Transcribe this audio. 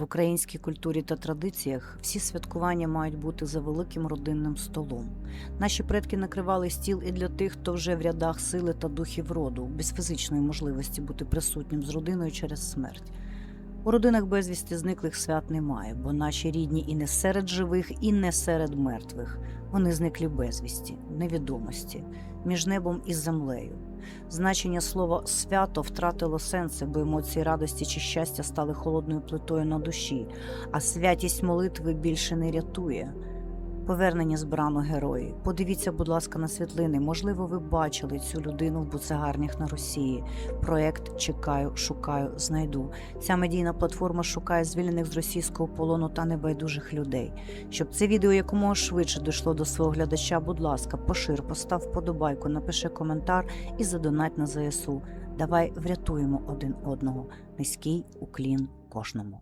В українській культурі та традиціях всі святкування мають бути за великим родинним столом. Наші предки накривали стіл і для тих, хто вже в рядах сили та духів роду, без фізичної можливості бути присутнім з родиною через смерть. У родинах безвісти зниклих свят немає, бо наші рідні і не серед живих, і не серед мертвих. Вони зниклі безвісті, невідомості, між небом і землею. Значення слова свято втратило сенси, бо емоції радості чи щастя стали холодною плитою на душі, а святість молитви більше не рятує. Повернення з брану герої. Подивіться, будь ласка, на світлини. Можливо, ви бачили цю людину в буцегарнях на Росії. Проект Чекаю, шукаю, знайду. Ця медійна платформа шукає звільнених з російського полону та небайдужих людей. Щоб це відео якомога швидше дійшло до свого глядача, будь ласка, пошир, постав вподобайку, напиши коментар і задонать на ЗСУ. Давай врятуємо один одного. Низький уклін кожному.